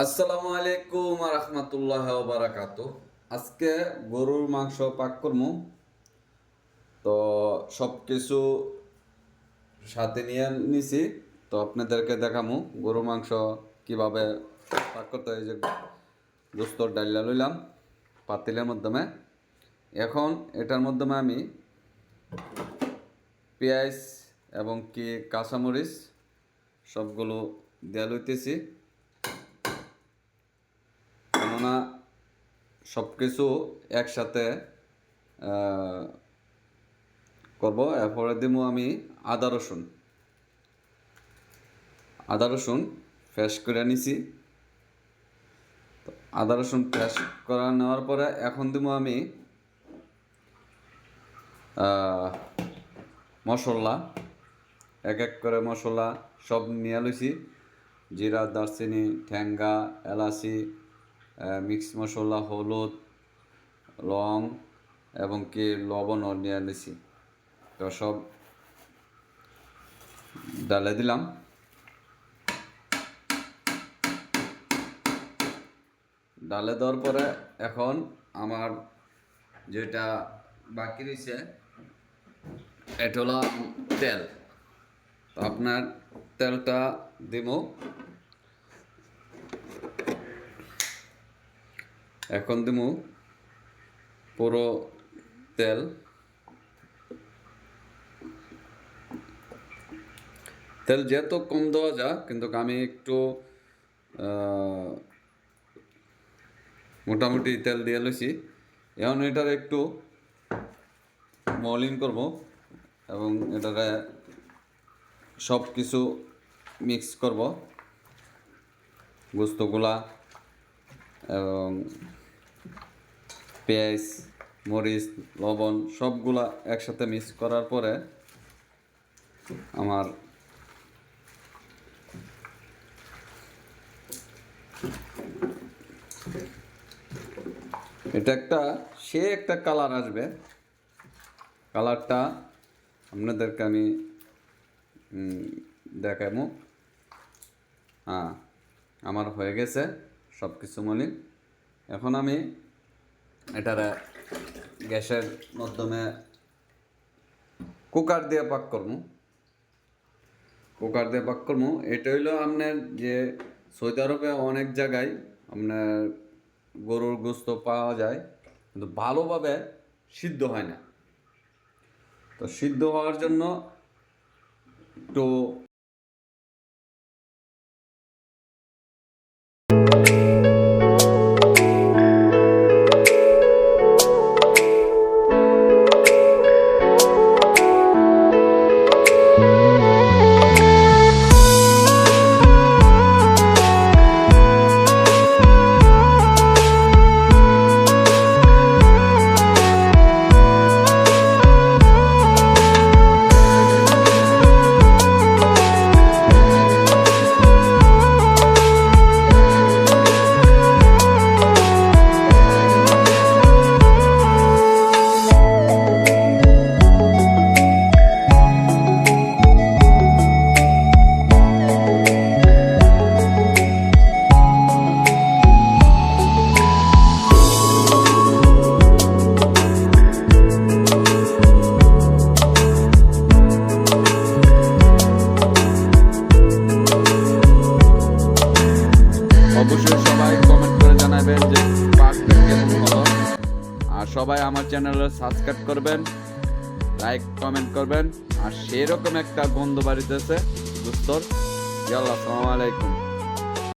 আসসালামু আলাইকুম রহমতুল্লাহ বারাকাত আজকে গরুর মাংস পাক করমু। তো সব কিছু সাথে নিয়ে নিছি। তো আপনাদেরকে দেখামু গরুর মাংস কীভাবে পাক করতে হয়। যে গোস্তর ডাইলা লইলাম পাতিলের মাধ্যমে। এখন এটার মাধ্যমে আমি পেঁয়াজ এবং কি কাঁচামরিচ সবগুলো দেয়া লইতেছি। কেননা সব কিছু একসাথে করব। এরপরে দিব আমি আদা রসুন। আদা রসুন ফ্রেশ করে নিছি। আদা রসুন ফ্রেশ করে নেওয়ার পরে এখন দিব আমি মশলা। এক এক করে মশলা সব নিয়ে লইছি। জিরা, দারচিনি ঠ্যাঙ্গা এলাচি মিক্স মশলা, হলুদ, লং এবং কি লবণও নিয়ে নিছি তো সব ডালে দিলাম। ডালে দেওয়ার পরে এখন আমার যেটা বাকি রয়েছে, এটা হলো তেল। আপনার তেলটা দিব এখন দিব পুরো তেল। তেল যেহেতু কম দেওয়া যা, কিন্তু আমি একটু মোটামুটি তেল দিয়ে লইছি। এখন এটার একটু মলিন করব এবং এটারে সব কিছু মিক্স করব। গোস্তগুলা এবং পেঁয়াজ, মরিচ, লবণ সবগুলা একসাথে মিক্স করার পরে আমার এটা একটা, সে একটা কালার আসবে। কালারটা আপনাদেরকে আমি দেখাবো হ্যাঁ আমার হয়ে গেছে সব কিছু মলিন। এখন আমি এটার গ্যাসের মাধ্যমে কুকার দিয়ে পাক করব কুকার দিয়ে পাক করব এটা হইল আপনার যে সৌদি আরবে অনেক জায়গায় আপনার গরুর গোস্ত পাওয়া যায়, কিন্তু ভালোভাবে সিদ্ধ হয় না। তো সিদ্ধ হওয়ার জন্য একটু অবশ্যই সবাই কমেন্ট করে জানাবেন যে আর সবাই আমার চ্যানেলে সাবস্ক্রাইব করবেন লাইক কমেন্ট করবেন। আর সেরকম একটা বন্ধু বাড়িতেছে দুস্তর আসসালামু আলাইকুম।